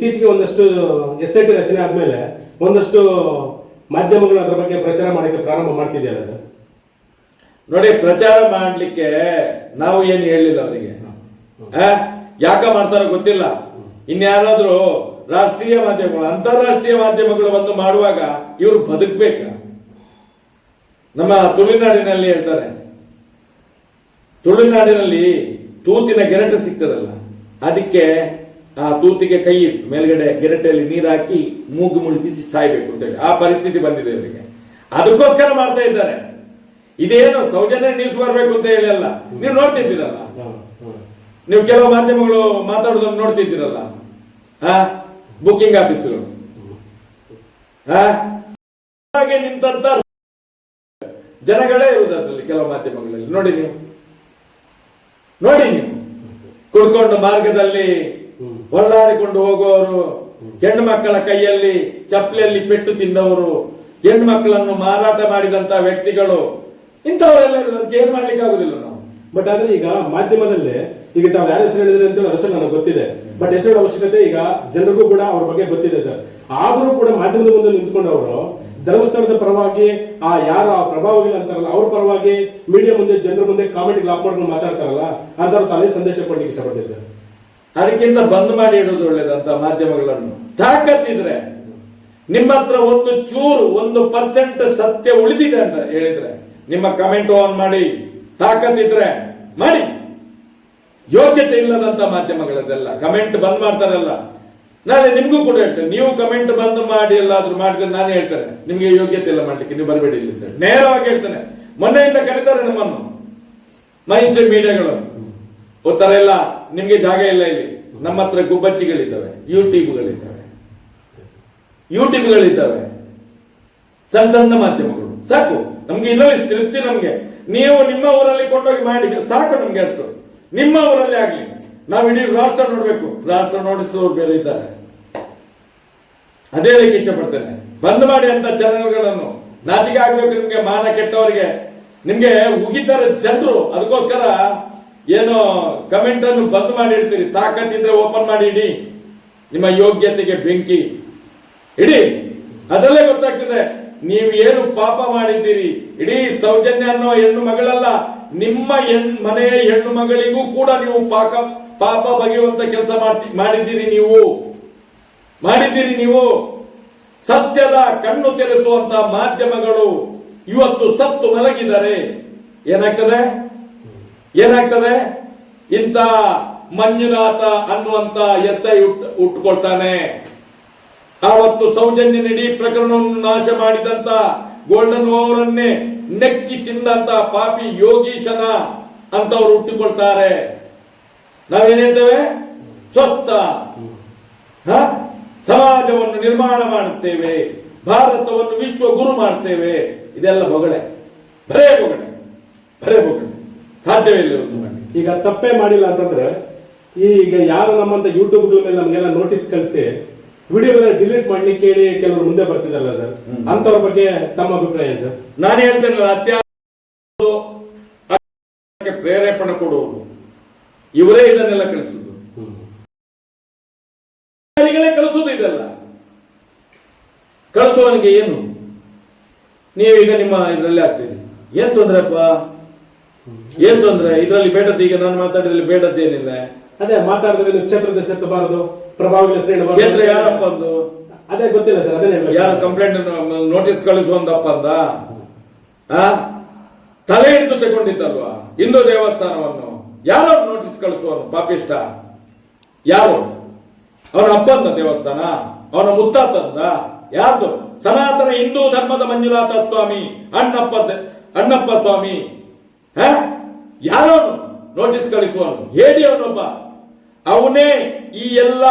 ಇತ್ತೀಚೆಗೆ ಒಂದಷ್ಟು S I T ರಚನೆ ಆದಮೇಲೆ ಒಂದಷ್ಟು ಮಾಧ್ಯಮಗಳು ಅದರ ಬಗ್ಗೆ ಪ್ರಚಾರ ಮಾಡಲಿಕ್ಕೆ ಪ್ರಾರಂಭ ಮಾಡ್ತಿದೆಯಲ್ಲ ಸರ್? ನೋಡಿ ಪ್ರಚಾರ ಮಾಡಲಿಕ್ಕೆ ನಾವು ಏನು ಹೇಳಿಲ್ಲ ಅವರಿಗೆ. ಯಾಕೆ ಮಾಡ್ತಾರೋ ಗೊತ್ತಿಲ್ಲ. ಇನ್ಯಾರಾದ್ರೂ ರಾಷ್ಟ್ರೀಯ ಮಾಧ್ಯಮಗಳು ಅಂತಾರಾಷ್ಟ್ರೀಯ ಮಾಧ್ಯಮಗಳು ಒಂದು ಮಾಡುವಾಗ ಇವರು ಬದುಕಬೇಕು? ನಮ್ಮ ತುಳುನಾಡಿನಲ್ಲಿ ಹೇಳ್ತಾರೆ. ತುಳುನಾಡಿನಲ್ಲಿ ತೂತಿನ ಗೆರಟೆ ಸಿಗ್ತದಲ್ಲ. ಅದಕ್ಕೆ ಆ ತೂತಿಗೆ ಕೈ ಇಟ್ಟು ಮೇಲ್ಗಡೆ ಗೆರಟೆಯಲ್ಲಿ ನೀರು ಹಾಕಿ ಮೂಗು ಮುಳುಗಿಸಿ ಸಾಯ್ಬೇಕು ಅಂತೇಳಿ. ಆ ಪರಿಸ್ಥಿತಿ ಬಂದಿದೆ ಇವರಿಗೆ. ಅದಕ್ಕೋಸ್ಕರ ಮಾಡ್ತಾ ಇದ್ದಾರೆ. ಇದೇನು ಸೌಜನ್ಯ ನ್ಯೂಸ್ ಬರಬೇಕು ಅಂತ ಹೇಳಿ ನೀವು ನೋಡ್ತಿದ್ದೀರಲ್ಲ. ನೀವು ಕೆಲವು ಮಾಧ್ಯಮಗಳು ಮಾತಾಡೋದನ್ನು ನೋಡ್ತಿದ್ದೀರಲ್ಲ? ಬುಕಿಂಗ್ ಆಫೀಸ್ಗಳು ಹಾ ಹಾಗೆ ನಿಂತಂತ ಜನಗಳೇ ಇರುವುದು ಅದರಲ್ಲಿ ಕೆಲವು ಮಾಧ್ಯಮಗಳಲ್ಲಿ. ನೋಡಿ ನೀವು. ನೋಡಿ ನೀವು. ಕುಡ್ಕೊಂಡು ಮಾರ್ಗದಲ್ಲಿ ಹ್ಮ್. ಹೊರಳಾಡಿಕೊಂಡು ಹೋಗುವವರು ಹೆಣ್ಣು ಮಕ್ಕಳ ಕೈಯಲ್ಲಿ ಚಪ್ಪಲಿಯಲ್ಲಿ ಪೆಟ್ಟು ತಿಂದವರು, ಹೆಣ್ಣು ಮಕ್ಕಳನ್ನು ಮಾರಾಟ ಮಾಡಿದಂತ ವ್ಯಕ್ತಿಗಳು ಇಂಥವರೆಲ್ಲ ಏನ್ ಮಾಡ್ಲಿಕ್ಕೆ ಆಗುದಿಲ್ಲ ನಾವು. ಬಟ್ ಆದ್ರೆ ಈಗ ಮಾಧ್ಯಮದಲ್ಲಿ ಈಗ ತಾವು ಯಾರು ಹೆಸರು ಹೇಳಿದ್ರೆ ಅಂತ ಹೆಸರು ನನಗೆ ಗೊತ್ತಿದೆ. ಬಟ್ ಹೆಸರು ಅವಶ್ಯಕತೆ ಈಗ ಜನರಿಗೂ ಕೂಡ ಅವ್ರ ಬಗ್ಗೆ ಗೊತ್ತಿದೆ ಸರ್. ಆದರೂ ಕೂಡ ಮಾಧ್ಯಮದ ಮುಂದೆ ನಿಂತ್ಕೊಂಡವರು ಧರ್ಮಸ್ಥಳದ ಪರವಾಗಿ ಆ ಯಾರು ಆ ಪ್ರಭಾವಿಗಳು ಅಂತಾರಲ್ಲ, ಅವ್ರ ಪರವಾಗಿ ಮೀಡಿಯಾ ಮುಂದೆ, ಜನರ ಮುಂದೆ ಕಾಮೆಂಟ್ ಮಾಡ್ಕೊಂಡು ಮಾತಾಡ್ತಾರಲ್ಲ ಅಂತ ತಾನೇ ಸಂದೇಶ ಕೊಡ್ಲಿಕ್ಕೆ ಇಷ್ಟಪಡ್ತೀವಿ ಸರ್. ಅದಕ್ಕಿಂತ ಬಂದ್ ಮಾಡಿ ಇಡೋದು ಒಳ್ಳೇದಂತ ಮಾಧ್ಯಮಗಳನ್ನು. ತಾಕತ್ತಿದ್ರೆ ನಿಮ್ಮ ಹತ್ರ ಒಂದು ಚೂರು, ಒಂದು ಪರ್ಸೆಂಟ್ ಸತ್ಯ ಉಳಿದಿದೆ ಅಂತ ಹೇಳಿದ್ರೆ, ನಿಮ್ಮ ಕಮೆಂಟ್ ಆನ್ ಮಾಡಿ, ತಾಕತ್ತಿದ್ರೆ ಮಾಡಿ. ಯೋಗ್ಯತೆ ಇಲ್ಲದಂತ ಮಾಧ್ಯಮಗಳದೆಲ್ಲ ಕಮೆಂಟ್ ಬಂದ್ ಮಾಡ್ತಾರಲ್ಲ. ನಾಳೆ ನಿಮ್ಗೂ ಕೂಡ ಹೇಳ್ತೇನೆ, ನೀವು ಕಮೆಂಟ್ ಬಂದ್ ಮಾಡಿ ಎಲ್ಲಾದ್ರೂ ಮಾಡಿದ್ರೆ ನಾನು ಹೇಳ್ತೇನೆ. ನಿಮ್ಗೆ ಯೋಗ್ಯತೆ ಇಲ್ಲ ಮಾಡ್ಲಿಕ್ಕೆ, ನೀವು ಬರಬೇಡಿ ಇಲ್ಲಿ. ನೇರವಾಗಿ ಹೇಳ್ತೇನೆ. ಮೊನ್ನೆಯಿಂದ ಕರೀತಾರೆ ನಮ್ಮನ್ನು. ಮೈನ್ ಮೀಡಿಯಾಗಳು. ಉತ್ತರ ಇಲ್ಲ, ನಿಮ್ಗೆ ಜಾಗ ಇಲ್ಲ ಇಲ್ಲಿ. ನಮ್ಮ ಹತ್ರ ಗುಬ್ಬಚ್ಚಿಗಳಿದ್ದಾವೆ ಯೂಟ್ಯೂಬ್ಗಳಿದ್ದಾವೆ ಯೂಟ್ಯೂಬ್ಗಳಿದ್ದಾವೆ ಸಣ್ಣ ಸಣ್ಣ ಮಾಧ್ಯಮಗಳು. ಸಾಕು, ನಮ್ಗೆ ಇದರಲ್ಲಿ ತೃಪ್ತಿ ನಮ್ಗೆ. ನೀವು ನಿಮ್ಮ ಊರಲ್ಲಿ ಕೊಂಡೋಗಿ ಮಾಡಿ ಸಾಕು ನಮ್ಗೆ ಅಷ್ಟು. ನಿಮ್ಮ ಊರಲ್ಲಿ ಆಗ್ಲಿ, ನಾವು ಇಡೀ ರಾಷ್ಟ್ರ ನೋಡ್ಬೇಕು. ರಾಷ್ಟ್ರ ನೋಡಿಸುವವರು ಬೇರೆ ಇದ್ದಾರೆ. ಅದೇ ರೀತಿ ಇಚ್ಛೆ ಪಡ್ತೇನೆ ಬಂದ್ ಮಾಡಿ ಅಂತ ಚಾನೆಲ್ಗಳನ್ನು ನಾಚಿಕೆ ಆಗ್ಬೇಕು ನಿಮ್ಗೆ, ಮಾನ ಕೆಟ್ಟವರಿಗೆ. ನಿಮ್ಗೆ ಉಗಿತಾರೆ ಜನರು, ಅದಕ್ಕೋಸ್ಕರ ಏನು ಕಮೆಂಟ್ ಅನ್ನು ಬಂದ್ ಮಾಡಿ ಇಡ್ತೀರಿ. ತಾಕತ್ತಿದ್ರೆ ಓಪನ್ ಮಾಡಿ ಇಡಿ. ನಿಮ್ಮ ಯೋಗ್ಯತೆಗೆ ಬೆಂಕಿ. ಇಡಿ. ಅದಲ್ಲೇ ಗೊತ್ತಾಗ್ತದೆ, ನೀವು ಏನು ಪಾಪ ಮಾಡಿದ್ದೀರಿ. ಇಡೀ ಸೌಜನ್ಯ ಅನ್ನೋ ಹೆಣ್ಣು ಮಗಳಲ್ಲ, ನಿಮ್ಮ ಮನೆಯ ಹೆಣ್ಣು ಮಗಳಿಗೂ ಕೂಡ ನೀವು ಪಾಕ, ಪಾಪ ಬಗೆಯುವಂತ ಕೆಲಸ ಮಾಡ್ತಿ, ಮಾಡಿದ್ದೀರಿ ನೀವು. ಮಾಡಿದ್ದೀರಿ ನೀವು. ಸತ್ಯದ ಕಣ್ಣು ತೆರೆಸುವಂತ ಮಾಧ್ಯಮಗಳು ಇವತ್ತು ಸತ್ತು ಮಲಗಿದರೆ ಏನಾಗ್ತದೆ? ಏನಾಗ್ತದೆ? ಇಂಥ ಮಂಜುನಾಥ ಅನ್ನುವಂತ ಎಸ್ ಐ ಹುಟ್ಟುಕೊಳ್ತಾನೆ ಆವತ್ತು ಸೌಜನ್ಯ ಇಡೀ ಪ್ರಕರಣವನ್ನು ನಾಶ ಮಾಡಿದಂತ ಗೋಲ್ಡನ್ ಅವರನ್ನೇ ನೆಕ್ಕಿ ತಿಂದಂತ ಪಾಪಿ ಯೋಗೀಶನ ಅಂತವ್ರು ಹುಟ್ಟಿಕೊಳ್ತಾರೆ ನಾವೇನ್ ಹೇಳ್ತೇವೆ? ಸ್ವಸ್ಥ? ಸಮಾಜವನ್ನು ನಿರ್ಮಾಣ ಮಾಡುತ್ತೇವೆ. ಭಾರತವನ್ನು ವಿಶ್ವ ಗುರು ಮಾಡ್ತೇವೆ. ಇದೆಲ್ಲ ಬೊಗಳೆ ಬರೇ ಬೊಗಳೆ ಬರೇ ಬೊಗಳೆ ಸಾಧ್ಯವೇ ಇಲ್ಲ ಇವ್ರದ್ದು ಈಗ ತಪ್ಪೇ ಮಾಡಿಲ್ಲ ಅಂತಂದ್ರೆ ಈಗ ಯಾರು ನಮ್ಮಂತ ಯೂಟ್ಯೂಬ್ ಮೇಲೆ ನಮಗೆಲ್ಲ ನೋಟಿಸ್ ಕಳಿಸಿ ವಿಡಿಯೋ ಡಿಲೀಟ್ ಮಾಡ್ಲಿಕ್ಕೆ ಹೇಳಿ ಕೆಲವರು ಮುಂದೆ ಬರ್ತಿದಲ್ಲ ಸರ್. ಅಂತವ್ರ ಬಗ್ಗೆ ತಮ್ಮ ಅಭಿಪ್ರಾಯ ಸರ್? ನಾನು ಹೇಳ್ತೇನೆ ಅತ್ಯಂತ ಪ್ರೇರೇಪಣೆ ಕೊಡುವುದು. ಇವರೇ ಇದನ್ನೆಲ್ಲ ಕಳಿಸುದು ಕಳಿಸುವುದು ಇದೆಲ್ಲ. ಕಳಿಸುವವನಿಗೆ ಏನು? ನೀವು ಈಗ ನಿಮ್ಮ ಇದರಲ್ಲಿ ಆಗ್ತೀರಿ. ಏನ್ ತೊಂದ್ರೆಪ್ಪ ಏನ್ ತೊಂದ್ರೆ? ಇದರಲ್ಲಿ ಬೇಡದ್ದು ಈಗ ನಾನು ಮಾತಾಡಿದ್ರಲ್ಲಿ ಬೇಡದ್ದೇನಿಲ್ಲ ಅದೇ ಮಾತಾಡಿದ್ರೆ ಕ್ಷೇತ್ರದ ಸೆತ್ತಬಾರದು ಪ್ರಭಾವಿ. ಕ್ಷೇತ್ರ ಯಾರಪ್ಪ ಅಂದು? ಅದೇ ಗೊತ್ತಿಲ್ಲ ಸರ್ ಅದೇ. ಯಾರು ಕಂಪ್ಲೇಂಟ್ ನೋಟಿಸ್ ಕಳಿಸುವಂತಪ್ಪ ಅಂದ? ಆ? ತಲೆ ಹಿಡಿದು ತಗೊಂಡಿದ್ದಲ್ವಾ? ಹಿಂದೂ ದೇವಸ್ಥಾನವನ್ನು. ಯಾರು ನೋಟಿಸ್ ಕಳಿಸುವನು? ಪಾಪಿಷ್ಟ ಯಾರು? ಅವನ ಅಪ್ಪಂದ ದೇವಸ್ಥಾನ? ಅವನ ಮುತ್ತಾತಂದ? ಯಾರ್ದು? ಸನಾತನ ಹಿಂದೂ ಧರ್ಮದ ಮಂಜುನಾಥ ಸ್ವಾಮಿ ಅಣ್ಣಪ್ಪ ಅಣ್ಣಪ್ಪ ಸ್ವಾಮಿ ಯಾರವನು ನೋಟಿಸ್ ಕಳಿಸುವನು ಹೇಳಿ ಅವನೊಬ್ಬ ಅವನೇ. ಈ ಎಲ್ಲ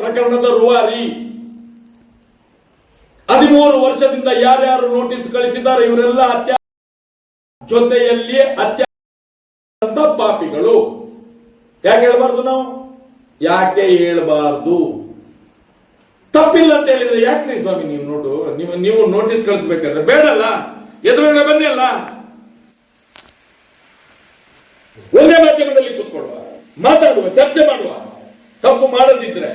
ಪ್ರಕರಣದ ರೂವಾರಿ. ಹದಿಮೂರು ವರ್ಷದಿಂದ ಯಾರ್ಯಾರು ನೋಟಿಸ್ ಕಳಿಸಿದ್ದಾರೆ, ಇವರೆಲ್ಲ ಅತ್ಯಾ ಜೊತೆಯಲ್ಲಿ ಅತ್ಯಂತ ಪಾಪಿಗಳು. ಯಾಕೆ ಹೇಳ್ಬಾರ್ದು ನಾವು? ಯಾಕೆ ಹೇಳ್ಬಾರ್ದು? ತಪ್ಪಿಲ್ಲ ಅಂತ ಹೇಳಿದ್ರೆ ಯಾಕ್ರಿ ಸ್ವಾಮಿ, ನೀವು ನೀವು ನೀವು ನೋಟಿಸ್ ಕಳಿಸ್ಬೇಕಾದ್ರೆ ಬೇಡಲ್ಲ? ಎದುರುಗಡೆ ಬನ್ನಿ ಅಲ್ಲ? ಒಂದೇ ಮಾಧ್ಯಮದಲ್ಲಿ ಕೂತ್ಕೊಳ್ಳುವ, ಮಾತಾಡುವ, ಚರ್ಚೆ ಮಾಡುವ, ತಪ್ಪು ಮಾಡದಿದ್ರೆ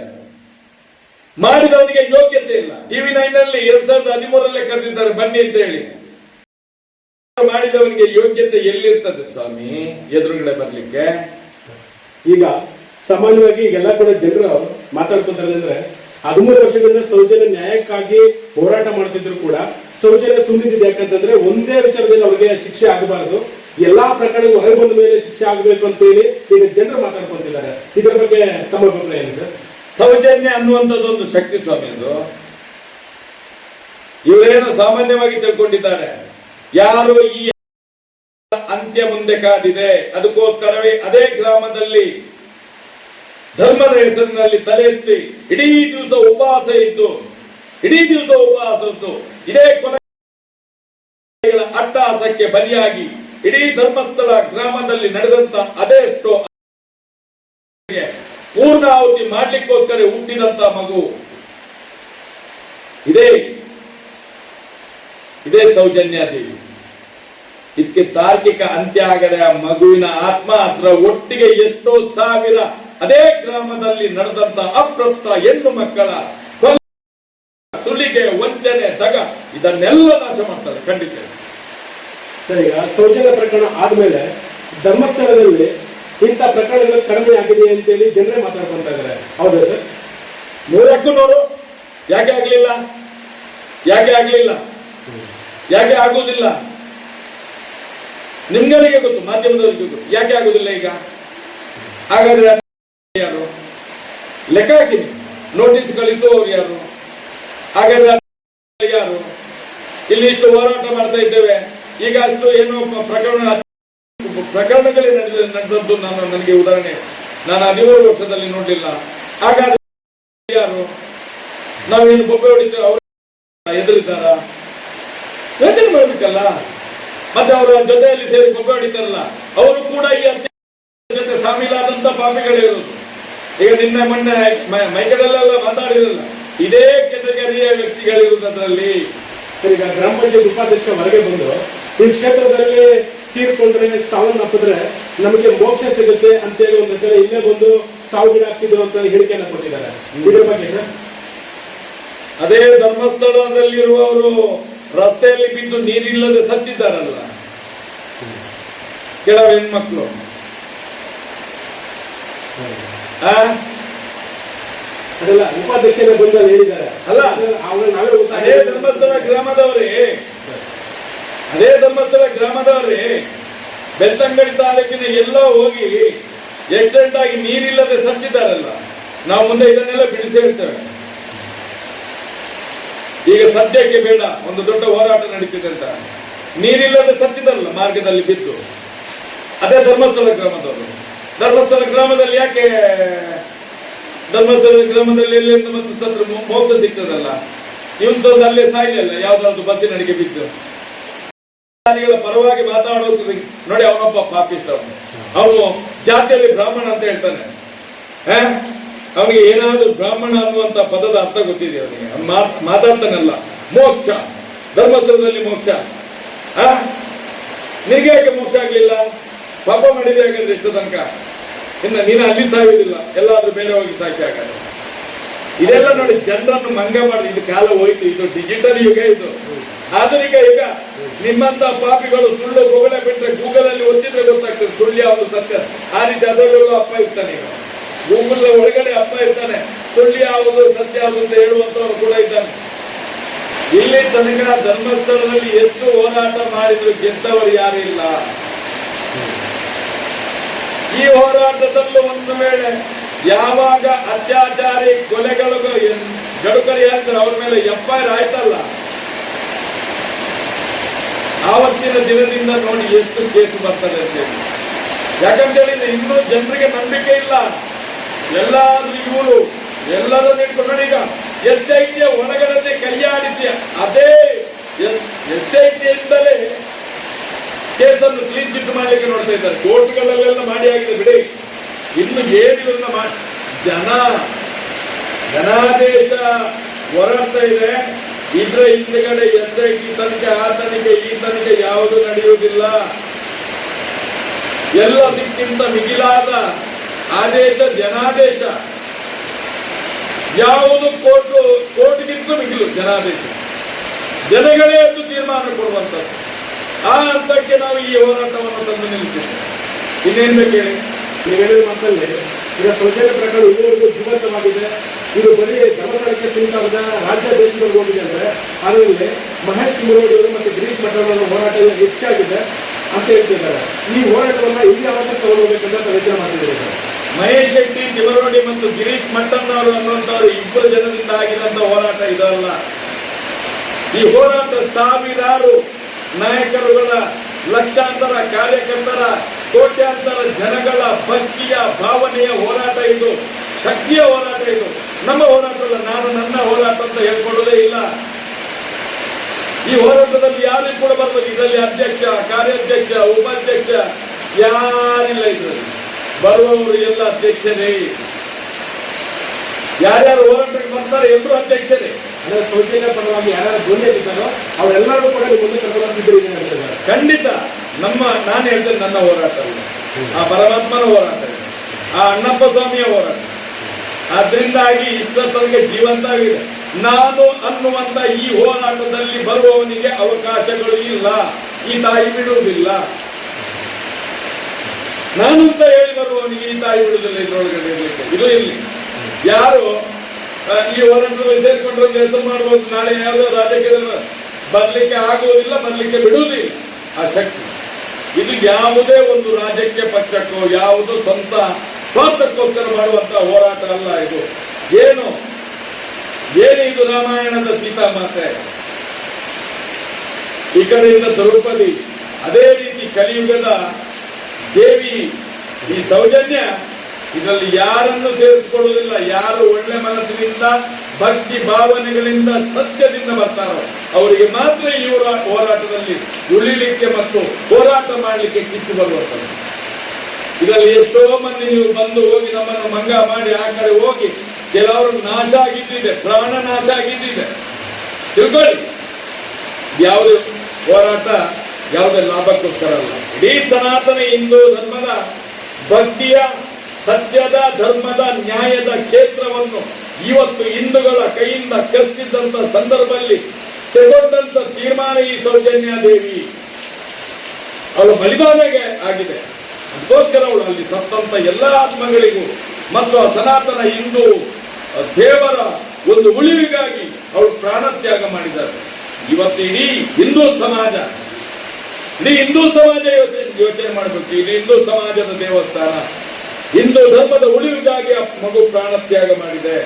ಮಾಡಿದವನಿಗೆ ಯೋಗ್ಯತೆ ಇಲ್ಲ. ಟಿವಿ ನೈನ್ನಲ್ಲಿ ಎರಡ್ ಸಾವಿರದ ಹದಿಮೂರಲ್ಲೇ ಕರೆದಿದ್ದಾರೆ, ಬನ್ನಿ ಅಂತ ಹೇಳಿ. ಮಾಡಿದವನಿಗೆ ಯೋಗ್ಯತೆ ಎಲ್ಲಿರ್ತದೆ ಸ್ವಾಮಿ? ಎದುರುಗಡೆ ಬರ್ಲಿಕ್ಕೆ. ಈಗ ಸಾಮಾನ್ಯವಾಗಿ ಈಗೆಲ್ಲ ಕೂಡ ಜನರು ಮಾತಾಡ್ಕೊತಾರೆ ಅಂದ್ರೆ ಹದಿಮೂರು ವರ್ಷಗಳಿಂದ ಸೌಜನ್ಯ ನ್ಯಾಯಕ್ಕಾಗಿ ಹೋರಾಟ ಮಾಡ್ತಿದ್ರು ಕೂಡ ಸೌಜನ್ಯ ಸುಮ್ಮನಿದ್ದು ಯಾಕಂತಂದ್ರೆ ಒಂದೇ ವಿಚಾರದಲ್ಲಿ ಅವರಿಗೆ ಶಿಕ್ಷೆ ಆಗಬಾರದು. ಎಲ್ಲಾ ಪ್ರಕರಣಗಳು ಹೊರಗೆ ಬಂದ ಮೇಲೆ ಶಿಕ್ಷೆ ಆಗಬೇಕು ಅಂತ ಹೇಳಿ ಈಗ ಜನರು ಮಾತಾಡ್ಕೊಂತಿದ್ದಾರೆ. ಇದರ ಬಗ್ಗೆ ತಮ್ಮ ಅಭಿಪ್ರಾಯ ಏನು ಸರ್? ಸೌಜನ್ಯ ಅನ್ನುವಂಥದ್ದು ಒಂದು ಶಕ್ತಿ ಸ್ವಾಮಿ ಅದು ಇವರೇನು ಸಾಮಾನ್ಯವಾಗಿ ತಿಳ್ಕೊಂಡಿದ್ದಾರೆ. ಯಾರು ಈ ಅಂತ್ಯ ಮುಂದೆ ಕಾದಿದೆ, ಅದಕ್ಕೋಸ್ಕರವೇ ಅದೇ ಗ್ರಾಮದಲ್ಲಿ ಧರ್ಮದ ಹೆಸರಿನಲ್ಲಿ ತಲೆ ಎತ್ತಿ ಇಡೀ ದಿವಸ ಉಪವಾಸ ಇತ್ತು ಇಡೀ ದಿವಸ ಉಪವಾಸ ಇತ್ತು ಇದೇ ಕೊನೆ ಅಟ್ಟಹಾಸಕ್ಕೆ ಬಲಿಯಾಗಿ ಇಡೀ ಧರ್ಮಸ್ಥಳ ಗ್ರಾಮದಲ್ಲಿ ನಡೆದಂತ ಅದೆಷ್ಟೋ ಪೂರ್ಣಾಹುತಿ ಮಾಡ್ಲಿಕ್ಕೋಸ್ಕರ ಹುಟ್ಟಿದಂತ ಮಗು. ಇದೇ ಇದೇ ಸೌಜನ್ಯ ದೇವಿ. ಇದಕ್ಕೆ ತಾರ್ಕಿಕ ಅಂತ್ಯ ಆಗದೆ ಆ ಮಗುವಿನ ಆತ್ಮ ಅದರ ಒಟ್ಟಿಗೆ ಎಷ್ಟೋ ಸಾವಿರ ಅದೇ ಗ್ರಾಮದಲ್ಲಿ ನಡೆದಂತ ಅಪ್ರಪ್ತ ಹೆಣ್ಣು ಮಕ್ಕಳ ಸುಲಿಗೆ, ವಂಚನೆ ತಗ ಇದನ್ನೆಲ್ಲ ನಾಶ ಮಾಡ್ತಾರೆ ಖಂಡಿತ. ಸರ್ ಈಗ ಶೌಚಾಲಯ ಪ್ರಕರಣ ಆದ್ಮೇಲೆ ಧರ್ಮಸ್ಥಳದಲ್ಲಿ ಇಂಥ ಪ್ರಕರಣಗಳು ಕಡಿಮೆ ಆಗಿದೆ ಅಂತೇಳಿ ಜನರೇ ಮಾತಾಡ್ಕೊಂತ ಇದ್ದಾರೆ ಹೌದಾ ಸರ್? ನೂರಕ್ಕೂ ನೂರು ಯಾಕೆ ಆಗಲಿಲ್ಲ? ಯಾಕೆ ಆಗಲಿಲ್ಲ? ಯಾಕೆ ಆಗುವುದಿಲ್ಲ? ನಿಮ್ಗಳಿಗೆ ಗೊತ್ತು, ಮಾಧ್ಯಮದವರಿಗೆ ಗೊತ್ತು. ಯಾಕೆ ಆಗುದಿಲ್ಲ ಈಗ? ಹಾಗಾದ್ರೆ ಯಾರು? ಲೆಕ್ಕ ಹಾಕಿನಿ ನೋಟಿಸ್ ಕಳಿಸುವವರು ಯಾರು? ಹಾಗಾದ್ರೆ ಯಾರು? ಇಲ್ಲಿ ಇಷ್ಟು ಹೋರಾಟ ಮಾಡ್ತಾ ಇದ್ದೇವೆ. ಈಗ ಅಷ್ಟು ಏನು ಪ್ರಕರಣ ಪ್ರಕರಣಗಳೇ ನಡೆದ ನಡೆದದ್ದು ನಾನು ನನಗೆ ಉದಾಹರಣೆ. ನಾನು ಹದಿಮೂರು ವರ್ಷದಲ್ಲಿ ನೋಡಲಿಲ್ಲ. ಹಾಗಾದ್ರೆ ಯಾರು? ನಾವೇನು ಬೊಬ್ಬೆ ಹೊಡಿತೇವೆ ಅವರು ಎದುರಿದ್ದಾರ? ಯೋಚನೆ ಮಾಡ್ಬೇಕಲ್ಲ. ಮತ್ತೆ ಅವರ ಜೊತೆಯಲ್ಲಿ ಸೇರಿ ಬೊಬ್ಬೆ ಹೊಡಿತಾರಲ್ಲ ಅವರು ಕೂಡ ಈ ಜೊತೆ ಸಾಮೀಲಾದಂತ ಪಾಪಿಗಳೇ ಇರೋದು. ಈಗ ನಿನ್ನೆ ಮೊನ್ನೆ ಮೈಕದಲ್ಲೆಲ್ಲ ಮಾತಾಡಿರಲ್ಲ ಇದೇ ಕೆಟಗರಿಯ ವ್ಯಕ್ತಿಗಳಿರುವುದರಲ್ಲಿ. ಈಗ ಗ್ರಾಮ ಪಂಚಾಯತ್ ಉಪಾಧ್ಯಕ್ಷ ಹೊರಗೆ ಬಂದು ಈ ಕ್ಷೇತ್ರದಲ್ಲಿ ತೀರ್ಕೊಂಡ್ರೆ ಸಾವನ್ನಪ್ಪಿದ್ರೆ ನಮಗೆ ಮೋಕ್ಷ ಸಿಗುತ್ತೆ ಅಂತೇಳಿ ಒಂದು ಕಡೆ ಇಲ್ಲೇ ಬಂದು ಸಾವು ಗೀಡಾಗ್ತಿದ್ರು ಅಂತ ಹೇಳಿಕೆಯನ್ನ ಕೊಟ್ಟಿದ್ದಾರೆ. ಇದ್ರ ಬಗ್ಗೆ ಸರ್? ಅದೇ ಧರ್ಮಸ್ಥಳದಲ್ಲಿರುವವರು ರಸ್ತೆಯಲ್ಲಿ ಬಿದ್ದು ನೀರಿಲ್ಲದೆ ಸತ್ತಿದ್ದಾರಲ್ಲ ಕೆಲವು ಹೆಣ್ಮಕ್ಳು? ಅದೆಲ್ಲ ಉಪಾಧ್ಯಕ್ಷರೇ ಬಂದು ಹೇಳಿದ್ದಾರೆ. ಅಲ್ಲ. ನಾವೇ ಅದೇ ಧರ್ಮಸ್ಥಳ ಗ್ರಾಮದವರೇ. ಅದೇ ಧರ್ಮಸ್ಥಳ ಗ್ರಾಮದವರೇ, ಬೆಳ್ತಂಗಡಿ ತಾಲೂಕಿನ ಎಲ್ಲ ಹೋಗಿ ಎಕ್ಸಿಡೆಂಟ್ ಆಗಿ ನೀರಿಲ್ಲದೆ ಸತ್ತಿದ್ದಾರಲ್ಲ, ನಾವು ಮುಂದೆ ಇದನ್ನೆಲ್ಲ ಬಿಡಿಸಿ ಹೇಳ್ತೇವೆ. ಈಗ ಸದ್ಯಕ್ಕೆ ಬೇಡ, ಒಂದು ದೊಡ್ಡ ಹೋರಾಟ ನಡೀತಿದೆ ಅಂತ. ನೀರಿಲ್ಲದೆ ಸತ್ತಿದ್ದಾರಲ್ಲ ಮಾರ್ಗದಲ್ಲಿ ಬಿದ್ದು. ಅದೇ ಧರ್ಮಸ್ಥಳ ಗ್ರಾಮದವರು. ಧರ್ಮಸ್ಥಳ ಗ್ರಾಮದಲ್ಲಿ ಯಾಕೆ, ಧರ್ಮಸ್ಥಳ ಗ್ರಾಮದಲ್ಲಿ ಎಲ್ಲಿಂದ ಮತ್ತು ಸತ್ರ ಮೋಕ್ಷ ಸಿಗ್ತದಲ್ಲ? ಇವನ್ ತಂದು ಅಲ್ಲೇ ಸಾಯ್ಲಿಲ್ಲ, ಯಾವ್ದಾದ್ರು ಬಸ್ಸಿನಡಿಗೆ ಬಿದ್ದು. ಪರವಾಗಿ ಮಾತಾಡೋದು ನೋಡಿ ಅವನೊಬ್ಬ ಪಾಪಿಷ್ಟ ಅವನು. ಜಾತಿಯಲ್ಲಿ ಬ್ರಾಹ್ಮಣ ಅಂತ ಹೇಳ್ತಾನೆ? ಅವನಿಗೆ ಏನಾದ್ರೂ ಬ್ರಾಹ್ಮಣ ಅನ್ನುವಂತ ಪದದ ಅರ್ಥ ಗೊತ್ತಿದೆ ಅವನಿಗೆ? ಅವ್ನು ಮಾತಾಡ್ತಾನಲ್ಲ. ಮೋಕ್ಷ. ಧರ್ಮಸ್ಥಳದಲ್ಲಿ ಮೋಕ್ಷ. ನಿನಗೆ ಯಾಕೆ ಮೋಕ್ಷ ಆಗ್ಲಿಲ್ಲ? ಪಾಪ ಮಾಡಿದೆ ಹಾಗಾದ್ರೆ ಇಷ್ಟು ತನಕ? ಇನ್ನು ನೀನು ಅಲ್ಲಿ ಸಾಯುವುದಿಲ್ಲ. ಎಲ್ಲಾದ್ರೂ ಬೇರೆ ಹೋಗಿ ಸಾಕಿ ಹಾಗಾದ್ರೆ. ಇದೆಲ್ಲ ನೋಡಿ ಜನರನ್ನು ಮಂಗ ಮಾಡಿ ಇದು ಕಾಲ ಹೋಯ್ತು. ಇದು ಡಿಜಿಟಲ್ ಯುಗ ಇದು. ಆಧುನಿಕ ಈಗ ನಿಮ್ಮಂತ ಪಾಪಿಗಳು ಸುಳ್ಳು ಗೊಗಳೆ ಬಿಟ್ಟರೆ ಗೂಗಲ್ ಅಲ್ಲಿ ಒತ್ತಿದ್ರೆ ಗೊತ್ತಾಗ್ತದೆ, ಸುಳ್ಳಿ ಯಾವುದು ಸತ್ಯ ಆ ರೀತಿ ಅದರಲ್ಲೂ ಅಪ್ಪ ಇರ್ತಾನೆ ಈಗ. ಗೂಗಲ್ ಒಳಗಡೆ ಅಪ್ಪ ಇರ್ತಾನೆ. ಸುಳ್ಳಿ ಯಾವುದು, ಸತ್ಯ ಯಾವುದು ಅಂತ ಹೇಳುವಂತವರು ಕೂಡ ಇದ್ದಾನೆ. ಇಲ್ಲಿ ತನಕ ಧರ್ಮಸ್ಥಳದಲ್ಲಿ ಎಷ್ಟು ಹೋರಾಟ ಮಾಡಿದ್ರು ಗೆದ್ದವರು ಯಾರು ಇಲ್ಲ. ಈ ಹೋರಾಟದಲ್ಲೂ ಒಂದು ವೇಳೆ ಯಾವಾಗ ಅತ್ಯಾಚಾರಿ ಕೊಲೆಗಳು ಗಡುಕರಿ ಅಂದ್ರೆ ಅವ್ರ ಮೇಲೆ ಎಫ್ ಐ ಆರ್ ಆಯ್ತಲ್ಲ ಆವತ್ತಿನ ದಿನದಿಂದ ನೋಡಿ ಎಷ್ಟು ಕೇಸ್ ಬರ್ತದೆ ಅಂತ ಹೇಳಿ. ಯಾಕಂತ ಹೇಳಿದ್ರೆ ಇನ್ನೂ ಜನರಿಗೆ ನಂಬಿಕೆ ಇಲ್ಲ. ಎಲ್ಲಾದ್ರೂ ಇವರು ಎಲ್ಲರೂ ನಿಂತ್ಕೊಂಡು ಈಗ ಎಸ್ ಐ ಟಿಯ ಒಳಗಡೆ ಕೈಯಾಡಿದ್ಯ? ಅದೇ ಎಸ್ ಐ ಟಿಯಿಂದಲೇ ಕೇಸನ್ನು ಕ್ಲೀನ್ ಚಿಟ್ ಮಾಡ್ಲಿಕ್ಕೆ ನೋಡ್ತಾ ಇದ್ದಾರೆ. ಕೋರ್ಟ್ಗಳಲ್ಲೆಲ್ಲ ಮಾಡಿ ಆಗಿದೆ ಬಿಡಿ. ಇನ್ನು ಏನು ಇವನ್ನ ಮಾಡಿ ಜನ, ಜನಾದೇಶ ಹೊರಡ್ತಾ ಇದೆ. ಇದ್ರ ಹಿಂದೆಗಡೆ ಟಿ ತನಿಖೆ ಆ ತನಿಖೆ ಈ ತನಿಖೆ ಯಾವುದು ನಡೆಯುವುದಿಲ್ಲ. ಎಲ್ಲದಕ್ಕಿಂತ ಮಿಗಿಲಾದ ಆದೇಶ, ಜನಾದೇಶ. ಯಾವುದು ಕೋರ್ಟು ಕೋರ್ಟ್ಗಿಂತ ಮಿಗಿಲು ಜನಾದೇಶ. ಜನಗಳೇ ಎಂದು ತೀರ್ಮಾನ ಕೊಡುವಂಥದ್ದು. ಆ ಹಂತಕ್ಕೆ ನಾವು ಈ ಹೋರಾಟವನ್ನು ತಂದು ನಿಲ್ಲಿಸಿದ್ದೇವೆ. ಇನ್ನೇನ್ ಬೇಕು ನೀವು ಹೇಳಿದ ಮಾತಲ್ಲಿ, ಈಗ ಶೌಚಾಲಯ ಪ್ರಕರಣ ಇದುವರೆಗೂ ಜೀವಂತವಾಗಿದೆ ಇದು ಬರೀ ಧರ್ಮಸ್ಥಳಕ್ಕೆ ಸೀಮಿತ ಆಗದ ರಾಜ್ಯ ದೇಶದಲ್ಲಿ ಹೋಗಿದೆ ಅದರಲ್ಲಿ ಮಹೇಶ್ ಮುರಳಿಯವರು ಮತ್ತು ಗಿರೀಶ್ ಮಠವರ ಹೋರಾಟ ಎಲ್ಲ ಹೆಚ್ಚಾಗಿದೆ ಅಂತ ಹೇಳ್ತಿದ್ದಾರೆ. ಈ ಹೋರಾಟವನ್ನ ಇಲ್ಲಿ ಯಾವಾಗ ತಗೊಳ್ಬೇಕಂತ ಪ್ರಯತ್ನ ಯೋಚನೆ ಮಾಡ್ತಿದ್ದೀರಿ ಮಹೇಶ್ ಶೆಟ್ಟಿ ತಿವರೋಡಿ ಮತ್ತು ಗಿರೀಶ್ ಮಟ್ಟಣ್ಣವರು ಅನ್ನುವಂಥವ್ರು ಇಬ್ಬರು ಜನರಿಂದ ಆಗಿರುವಂತಹ ಹೋರಾಟ ಇದಲ್ಲ. ಈ ಹೋರಾಟ ಸಾವಿರಾರು ನಾಯಕರುಗಳ ಲಕ್ಷಾಂತರ ಕಾರ್ಯಕರ್ತರ, ಕೋಟ್ಯಾಂತರ ಜನಗಳ ಭಕ್ತಿಯ ಭಾವನೆಯ ಹೋರಾಟ ಇದು, ಶಕ್ತಿಯ ಹೋರಾಟ ಇದು. ನಮ್ಮ ಹೋರಾಟ ಅಲ್ಲ ನಾನು ನನ್ನ ಹೋರಾಟ ಅಂತ ಹೇಳ್ಕೊಳ್ಳೋದೇ ಇಲ್ಲ ಈ ಹೋರಾಟದಲ್ಲಿ ಯಾರು ಕೂಡ ಬರ್ಬೋದು ಇದರಲ್ಲಿ ಅಧ್ಯಕ್ಷ, ಕಾರ್ಯಾಧ್ಯಕ್ಷ, ಉಪಾಧ್ಯಕ್ಷ, ಯಾರಿಲ್ಲ ಇದರಲ್ಲಿ. ಬರುವವರು ಎಲ್ಲ ಅಧ್ಯಕ್ಷರೇ. ಯಾರ್ಯಾರು ಹೋರಾಟಕ್ಕೆ ಬರ್ತಾರೆ ಎಲ್ಲರೂ ಅಧ್ಯಕ್ಷರೇ. ಅಂದ್ರೆ ಸೌಜನ್ಯ ಪರವಾಗಿ ಯಾರ್ಯಾರು ಧ್ವನಿ ಎತ್ತಿದ್ದಾರೋ ಅವರೆಲ್ಲರೂ ಕೂಡ ಮುಂದೆ ಕರ್ಕೊಂಡು ಖಂಡಿತ ನಮ್ಮ, ನಾನು ಹೇಳ್ತೇನೆ ನನ್ನ ಹೋರಾಟ ಆ ಪರಮಾತ್ಮನ ಹೋರಾಟ. ಆ ಅಣ್ಣಪ್ಪ ಸ್ವಾಮಿಯ ಹೋರಾಟ. ಅದರಿಂದಾಗಿ ಇಷ್ಟೊತ್ತವರೆಗೆ ಜೀವಂತ ಆಗಿದೆ ನಾನು ಅನ್ನುವಂತ ಈ ಹೋರಾಟದಲ್ಲಿ ಬರುವವನಿಗೆ ಅವಕಾಶಗಳು ಇಲ್ಲ. ಈ ತಾಯಿ ಬಿಡುವುದಿಲ್ಲ. ನಾನು ಅಂತ ಹೇಳಿ ಬರುವವನಿಗೆ ಈ ತಾಯಿ ಬಿಡುವುದಿಲ್ಲ ಇದ್ರೊಳಗಡೆ ಇಲ್ಲ ಇದು ಇಲ್ಲಿ ಯಾರು ಈ ಹೋರಾಟದಲ್ಲಿ ಸೇರ್ಕೊಂಡ್ರೆ ಕೆಲಸ ಮಾಡಬಹುದು ನಾಳೆ ಯಾರು ರಾಜಕೀಯದಲ್ಲಿ ಬರ್ಲಿಕ್ಕೆ ಆಗುವುದಿಲ್ಲ, ಬರ್ಲಿಕ್ಕೆ ಬಿಡುವುದಿಲ್ಲ. ಆ ಶಕ್ತಿ. ಇದು ಯಾವುದೇ ಒಂದು ರಾಜಕೀಯ ಪಕ್ಷಕ್ಕೋ, ಯಾವುದೋ ಸ್ವಂತ ಸ್ವಾರ್ಥಕ್ಕೋಸ್ಕರ ಮಾಡುವಂತ ಹೋರಾಟ ಅಲ್ಲ ಇದು. ಏನು? ಏನು ಇದು ರಾಮಾಯಣದ ಸೀತಾಮಾತೆ? ಈ ಕಡೆಯಿಂದ ದ್ರೌಪದಿ, ಅದೇ ರೀತಿ ಕಲಿಯುಗದ ದೇವಿ, ಈ ಸೌಜನ್ಯ, ಇದರಲ್ಲಿ ಯಾರನ್ನು ಸೇರಿಸಿಕೊಳ್ಳುವುದಿಲ್ಲ, ಯಾರು ಒಳ್ಳೆ ಮನಸ್ಸಿನಿಂದ, ಭಕ್ತಿ ಭಾವನೆಗಳಿಂದ, ಸತ್ಯದಿಂದ ಬರ್ತಾರೋ, ಅವರಿಗೆ ಮಾತ್ರ ಈ ಹೋರಾಟದಲ್ಲಿ ಉಳಿಲಿಕ್ಕೆ ಮತ್ತು ಹೋರಾಟ ಮಾಡಲಿಕ್ಕೆ ಕಿತ್ತು ಬರುವಂಥದ್ದು. ಇದರಲ್ಲಿ ಎಷ್ಟೋ ಮಂದಿ ನೀವು ಬಂದು ಹೋಗಿ ನಮ್ಮನ್ನು ಮಂಗ ಮಾಡಿ ಆ ಕಡೆ ಹೋಗಿ, ಕೆಲವರು ನಾಶ ಆಗಿದ್ದಿದೆ ಪ್ರಾಣ ನಾಶ ಆಗಿದ್ದಿದೆ ತಿಳ್ಕೊಳ್ಳಿ. ಯಾವುದೇ ಹೋರಾಟ ಯಾವುದೇ ಲಾಭಕ್ಕೋಸ್ಕರ ಅಲ್ಲ. ಇಡೀ ಸನಾತನ ಹಿಂದೂ ಧರ್ಮದ ಭಕ್ತಿಯ, ಸತ್ಯದ, ಧರ್ಮದ, ನ್ಯಾಯದ ಕ್ಷೇತ್ರವನ್ನು ಇವತ್ತು ಹಿಂದೂಗಳ ಕೈಯಿಂದ ಕಲ್ತಿದ್ದಂತ ಸಂದರ್ಭದಲ್ಲಿ ತಗೊಂಡಂತ ತೀರ್ಮಾನ ಈ ಸೌಜನ್ಯ ದೇವಿ. ಅವಳ ಬಲಿದಾನಗೆ ಆಗಿದೆ. ಅದಕ್ಕೋಸ್ಕರ ಅವಳು ಅಲ್ಲಿ ಸತ್ತಂತ ಎಲ್ಲ ಆತ್ಮಗಳಿಗೂ ಮತ್ತು ಆ ಸನಾತನ ಹಿಂದೂ ದೇವರ ಒಂದು ಉಳಿವಿಗಾಗಿ ಅವಳು ಪ್ರಾಣತ್ಯಾಗ ಮಾಡಿದ್ದಾರೆ. ಇವತ್ತು ಇಡೀ ಹಿಂದೂ ಸಮಾಜ, ಇಡೀ ಹಿಂದೂ ಸಮಾಜ ಯೋಚನೆ ಯೋಚನೆ ಮಾಡಬೇಕು. ಇಡೀ ಹಿಂದೂ ಸಮಾಜದ ದೇವಸ್ಥಾನ. ಹಿಂದೂ ಧರ್ಮದ ಉಳಿವಿಗಾಗಿ ಆ ಮಗು ಪ್ರಾಣತ್ಯಾಗ ಮಾಡಿದೆ.